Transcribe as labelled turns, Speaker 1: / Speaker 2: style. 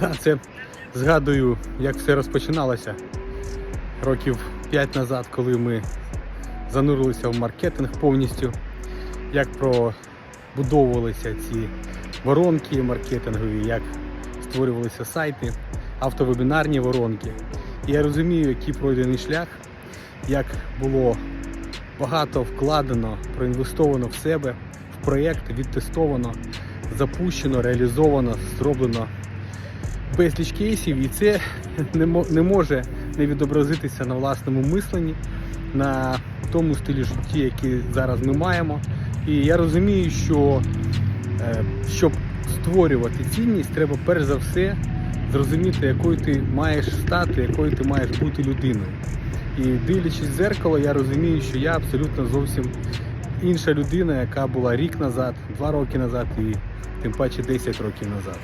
Speaker 1: Да, це згадую, як все розпочиналося років 5 назад, коли ми занурилися в маркетинг повністю, як пробудовувалися ці воронки маркетингові, як створювалися сайти, автовебінарні воронки. І я розумію, який пройдений шлях, як було багато вкладено, проінвестовано в себе, в проєкт, відтестовано, запущено, реалізовано, зроблено безліч кейсів, і це не, може не відобразитися на власному мисленні, на тому стилі житті, який зараз ми маємо. І я розумію, що е, щоб створювати цінність, треба перш за все зрозуміти, якою ти маєш стати, якою ти маєш бути людиною. І дивлячись в дзеркало, я розумію, що я абсолютно зовсім інша людина, яка була рік назад, два роки назад і тим паче 10 років назад.